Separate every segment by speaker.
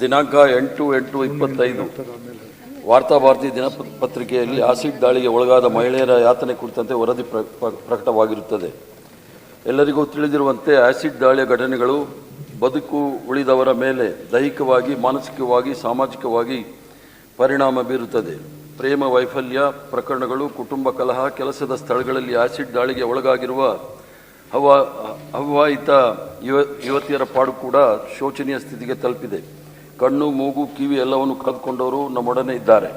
Speaker 1: ದಿನಾಂಕ ಎಂಟು ಎಂಟು ಇಪ್ಪತ್ತೈದು. ವಾರ್ತಾಭಾರತಿ ದಿನಪತ್ರಿಕೆಯಲ್ಲಿ ಆಸಿಡ್ ದಾಳಿಗೆ ಒಳಗಾದ ಮಹಿಳೆಯರ ಯಾತನೆ ಕುರಿತಂತೆ ವರದಿ ಪ್ರ- ಪ್ರ- ಪ್ರಕಟವಾಗಿರುತ್ತದೆ. ಎಲ್ಲರಿಗೂ ತಿಳಿದಿರುವಂತೆ ಆಸಿಡ್ ದಾಳಿಯ ಘಟನೆಗಳು ಬದುಕು ಉಳಿದವರ ಮೇಲೆ ದೈಹಿಕವಾಗಿ, ಮಾನಸಿಕವಾಗಿ, ಸಾಮಾಜಿಕವಾಗಿ ಪರಿಣಾಮ ಬೀರುತ್ತದೆ. ಪ್ರೇಮ, ವೈಫಲ್ಯ, ಪ್ರಕರಣಗಳು, ಕುಟುಂಬ ಕಲಹ, ಕೆಲಸದ ಸ್ಥಳಗಳಲ್ಲಿ ಆಸಿಡ್ ದಾಳಿಗೆ ಒಳಗಾಗಿರುವ ಹವಾ, ಹವಾಯಿತ ಯುವ, ಯುವತಿಯರ ಪಾಡು ಕೂಡ ಶೋಚನೀಯ ಸ್ಥಿತಿಗೆ ತಲುಪಿದೆ. ಕಣ್ಣು, ಮೂಗು, ಕಿವಿ ಎಲ್ಲವನ್ನು ಕಳೆದುಕೊಂಡವರು ನಮ್ಮೊಡನೆ ಇದ್ದಾರೆ.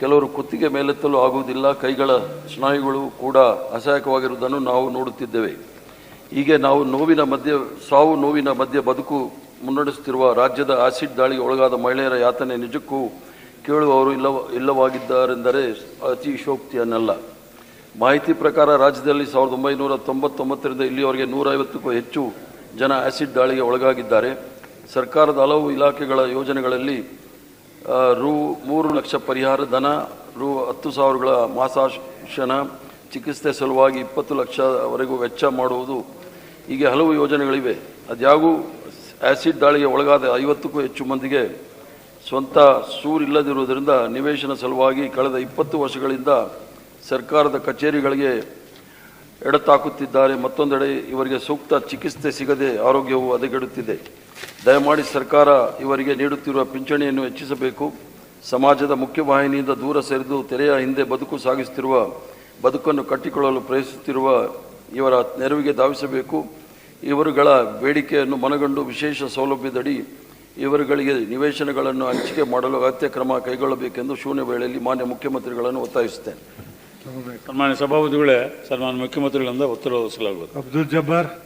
Speaker 1: ಕೆಲವರು ಕುತ್ತಿಗೆ ಮೇಲೆತ್ತಲು ಆಗುವುದಿಲ್ಲ, ಕೈಗಳ ಸ್ನಾಯುಗಳು ಕೂಡ ಅಸಹಾಯಕವಾಗಿರುವುದನ್ನು ನಾವು ನೋಡುತ್ತಿದ್ದೇವೆ. ಹೀಗೆ ನಾವು ನೋವಿನ ಮಧ್ಯೆ, ಸಾವು ನೋವಿನ ಮಧ್ಯೆ ಬದುಕು ಮುನ್ನಡೆಸುತ್ತಿರುವ ರಾಜ್ಯದ ಆಸಿಡ್ ದಾಳಿಗೆ ಒಳಗಾದ ಮಹಿಳೆಯರ ಯಾತನೆ ನಿಜಕ್ಕೂ ಕೇಳುವವರು ಇಲ್ಲವ, ಇಲ್ಲವಾಗಿದ್ದಾರೆಂದರೆ ಅತಿ ಶೋಕ್ತಿಯನ್ನಲ್ಲ. ಮಾಹಿತಿ ಪ್ರಕಾರ ರಾಜ್ಯದಲ್ಲಿ ಸಾವಿರದ ಒಂಬೈನೂರ ತೊಂಬತ್ತೊಂಬತ್ತರಿಂದ ಇಲ್ಲಿಯವರೆಗೆ ನೂರೈವತ್ತಕ್ಕೂ ಹೆಚ್ಚು ಜನ ಆಸಿಡ್ ದಾಳಿಗೆ ಒಳಗಾಗಿದ್ದಾರೆ. ಸರ್ಕಾರದ ಹಲವು ಇಲಾಖೆಗಳ ಯೋಜನೆಗಳಲ್ಲಿ ರು ಮೂರು ಲಕ್ಷ ಪರಿಹಾರ ಧನ, ರು ಹತ್ತು ಸಾವಿರಗಳ ಮಾಸಾಶನ, ಚಿಕಿತ್ಸೆ ಸಲುವಾಗಿ ಇಪ್ಪತ್ತು ಲಕ್ಷವರೆಗೂ ವೆಚ್ಚ ಮಾಡುವುದು ಹೀಗೆ ಹಲವು ಯೋಜನೆಗಳಿವೆ. ಅದ್ಯಾಗೂ ಆ್ಯಸಿಡ್ ದಾಳಿಗೆ ಒಳಗಾದ ಐವತ್ತಕ್ಕೂ ಹೆಚ್ಚು ಮಂದಿಗೆ ಸ್ವಂತ ಸೂರಿಲ್ಲದಿರುವುದರಿಂದ ನಿವೇಶನ ಸಲುವಾಗಿ ಕಳೆದ ಇಪ್ಪತ್ತು ವರ್ಷಗಳಿಂದ ಸರ್ಕಾರದ ಕಚೇರಿಗಳಿಗೆ ಎಡತಾಕುತ್ತಿದ್ದಾರೆ. ಮತ್ತೊಂದೆಡೆ ಇವರಿಗೆ ಸೂಕ್ತ ಚಿಕಿತ್ಸೆ ಸಿಗದೆ ಆರೋಗ್ಯವು ಹದಗೆಡುತ್ತಿದೆ. ದಯಮಾಡಿ ಸರ್ಕಾರ ಇವರಿಗೆ ನೀಡುತ್ತಿರುವ ಪಿಂಚಣಿಯನ್ನು ಹೆಚ್ಚಿಸಬೇಕು. ಸಮಾಜದ ಮುಖ್ಯವಾಹಿನಿಯಿಂದ ದೂರ ಸರಿದು ತೆರೆಯ ಹಿಂದೆ ಬದುಕು ಸಾಗಿಸುತ್ತಿರುವ ಬದುಕನ್ನು ಕಟ್ಟಿಕೊಳ್ಳಲು ಪ್ರಯತ್ನಿಸುತ್ತಿರುವ ಇವರ ನೆರವಿಗೆ ಧಾವಿಸಬೇಕು. ಇವರುಗಳ ಬೇಡಿಕೆಯನ್ನು ಮನಗಂಡು ವಿಶೇಷ ಸೌಲಭ್ಯದಡಿ ಇವರುಗಳಿಗೆ ನಿವೇಶನಗಳನ್ನು ಹಂಚಿಕೆ ಮಾಡಲು ಅಗತ್ಯ ಕ್ರಮ ಕೈಗೊಳ್ಳಬೇಕೆಂದು ಶೂನ್ಯ ವೇಳೆಯಲ್ಲಿ ಮಾನ್ಯ ಮುಖ್ಯಮಂತ್ರಿಗಳನ್ನು ಒತ್ತಾಯಿಸುತ್ತೇನೆ.
Speaker 2: ಸನ್ಮಾನ್ಯ ಸಭಾಪತಿಗಳೇ ಸನ್ಮಾನ್ಯ ಮುಖ್ಯಮಂತ್ರಿಗಳಿಂದ ಉತ್ತರ
Speaker 3: ಅಬ್ದುಲ್ ಜಬ್ಬಾರ್.